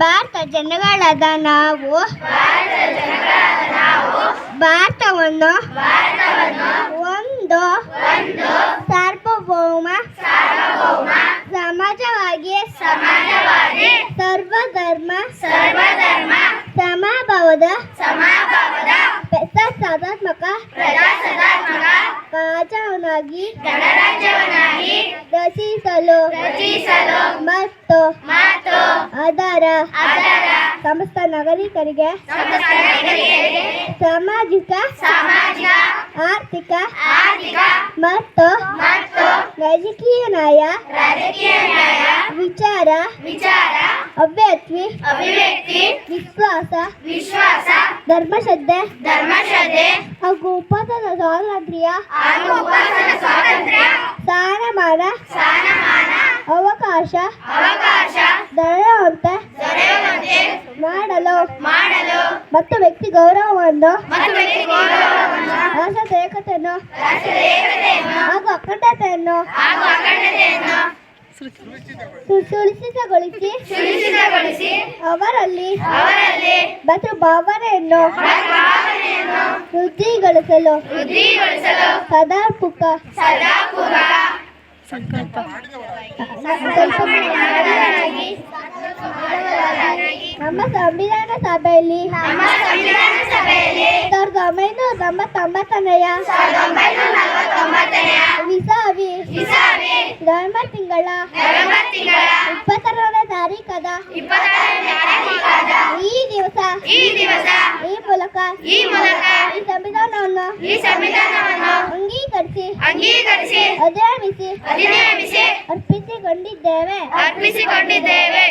ಭಾರತ ಜನಗಳಾದ ನಾವು ಭಾರತವನ್ನು ಒಂದು ಸಾರ್ವಭೌಮ ಸಮಾಜವಾಗಿ ಸರ್ವಧರ್ಮ ಸಮಭಾವದ ಪ್ರಜಾಸತ್ತಾತ್ಮಕ ರಾಜ್ಯವನ್ನಾಗಿ ರಚಿಸಲು ಮತ್ತು ಅದರ ಸಮಸ್ತ ನಾಗರಿಕರಿಗೆ. ಸಾಮಾಜಿಕ. ಆರ್ಥಿಕ. ಮತ್ತು. ರಾಜಕೀಯ ನ್ಯಾಯ. ವಿಚಾರ. ಅಭ್ಯರ್ಥಿ ವಿಶ್ವಾಸ. ಧರ್ಮಶ್ರದ್ಧೆ ಹಾಗೂ ಉಪವಾಸದ ಸ್ವಾತಂತ್ರ್ಯ. ಸ್ಥಾನಮಾನ. ಅವಕಾಶ. ದೊರೆಯುವಂತೆ ಮಾಡಲು ಮಾಡಲು ಮತ್ತು ವ್ಯಕ್ತಿ ಗೌರವವನ್ನು ಮತ್ತು ವ್ಯಕ್ತಿ ಗೌರವವನ್ನು ರಾಷ್ಟ್ರದ ಏಕತೆಯನ್ನು ಹಾಗೂ ಅಖಂಡತೆಯನ್ನು ಸುನಿಶ್ಚಿತಗೊಳಿಸಿ ಅವರಲ್ಲಿ ಮತ್ತು ಭಾವನೆಯನ್ನು ವೃದ್ಧಿಗೊಳಿಸಲು ಸದಾ ಪೂರ್ವಕ ಸಂಕಲ್ಪನಾಗಿ ನಮ್ಮ ಸಂವಿಧಾನ ಸಭೆಯಲ್ಲಿ ನಮ್ಮ ಸಂವಿಧಾನ ಸಭೆಯಲ್ಲಿ ಸಾವಿರದ ಒಂಬೈನೂರ ತೊಂಬತ್ತೊಂಬತ್ತನೆಯ ವಿಸಾವಿ ನವೆಂಬರ್ ತಿಂಗಳ ಇಪ್ಪತ್ತರನೇ ತಾರೀಕದ ಈ ದಿವಸ ಈ ಮೂಲಕ ಈ ಮೂಲಕ ಈ ಸಂವಿಧಾನವನ್ನು ಈ ಸಂವಿಧಾನವನ್ನು ಅಂಗೀಕರಿಸಿ ಅಂಗೀಕರಿಸಿ ಅಧಿನಿಯಮಿಸಿ ಅರ್ಪಿಸಿಕೊಂಡಿದ್ದೇವೆ. ಅರ್ಪಿಸಿಕೊಂಡಿದ್ದೇವೆ.